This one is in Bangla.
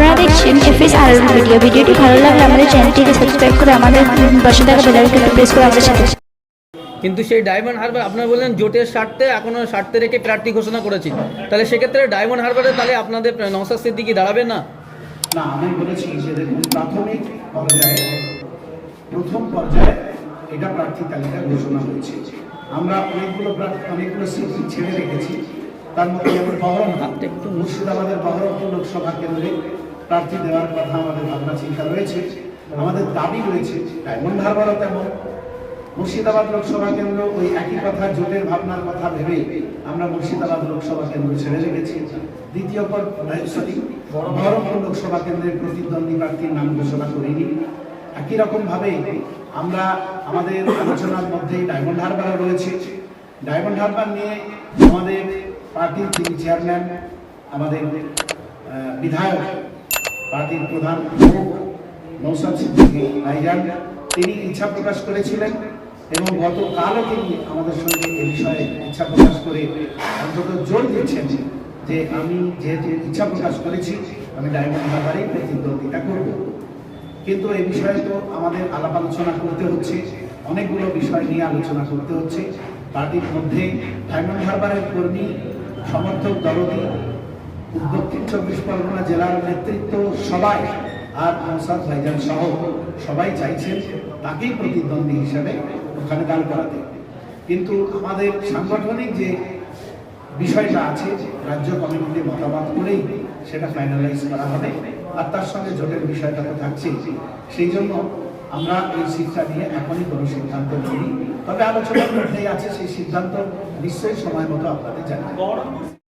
আপনারা দেখছেন এফএস আর ভিডিও ভিডিওটি ভালো লাগলে আমাদের চ্যানেলটিকে সাবস্ক্রাইব করে আমাদের পাশে থাকা বেল আইকনটি প্রেস করে আমাদের সাথে কিন্তু সেই ডায়মন্ড হারবার আপনারা বললেন জোটের স্বার্থে এখনও স্বার্থে রেখে প্রার্থী ঘোষণা করেছি। তাহলে সেক্ষেত্রে ডায়মন্ড হারবারে তাহলে আপনাদের নওসাদ সিদ্দিকি দাঁড়াবে না? না আমি বলেছি যে দেখুন প্রাথমিক পর্যায়ে প্রথম পর্যায়ে এটা প্রার্থী তালিকা ঘোষণা হয়েছে। আমরা অনেকগুলো অনেকগুলো সিট ছেড়ে রেখেছি। তার মধ্যে যেমন বহরমপুর মুর্শিদাবাদের বহরমপুর লোকসভা কেন্দ্রে প্রার্থী দেওয়ার কথা আমাদের ভাবনা চিন্তা রয়েছে। আমাদের দাবি রয়েছে, ডায়মন্ড হারবারও তেমন। মুর্শিদাবাদ লোকসভা কেন্দ্র ওই একই কথা, জোটের ভাবনার কথা ভেবে আমরা মুর্শিদাবাদ লোকসভা কেন্দ্র ছেড়ে রেখেছি। দ্বিতীয় পর সরি, বহরমপুর লোকসভা কেন্দ্রের প্রতিদ্বন্দ্বী প্রার্থীর নাম ঘোষণা করিনি। একই রকম ভাবে আমরা আমাদের আলোচনার মধ্যে ডায়মন্ড হারবার রয়েছে। ডায়মন্ড হারবার নিয়ে আমাদের পার্টির যিনি চেয়ারম্যান, আমাদের বিধায়ক পার্টির প্রধান নৌসাদ সিদ্দিকী ভাইজান তিনি ইচ্ছা প্রকাশ করেছিলেন এবং গতকালও তিনি আমাদের সঙ্গে এ বিষয়ে ইচ্ছা প্রকাশ করে অন্তত জোর দিচ্ছেন যে আমি যেহেতু ইচ্ছা প্রকাশ করেছি, আমি ডায়মন্ড হারবারেই প্রতিদ্বন্দ্বিতা করব। কিন্তু এ বিষয়ে তো আমাদের আলাপ আলোচনা করতে হচ্ছে, অনেকগুলো বিষয় নিয়ে আলোচনা করতে হচ্ছে। পার্টির মধ্যে ডায়মন্ড হারবারের কর্মী, সমর্থক দলনী দক্ষিণ চব্বিশ পরগনা জেলার নেতৃত্ব সবাই আর নৌসাদ ভাইজান সহ সবাই চাইছেন তাকেই প্রতিদ্বন্দ্বী হিসেবে ওখানে দাঁড় করাতে। কিন্তু আমাদের সাংগঠনিক যে বিষয়টা আছে, রাজ্য কমিটিতে মতামত করেই সেটা ফাইনালাইজ করা হবে, আর তার সঙ্গে জোটের বিষয়টা তো থাকছেই। সেই জন্য আমরা এই সিটটা নিয়ে এখনই কোনো সিদ্ধান্ত নিই তবে আলোচনার মধ্যেই আছে, সেই সিদ্ধান্ত নিশ্চয়ই সময় মতো আপনাদের জানাব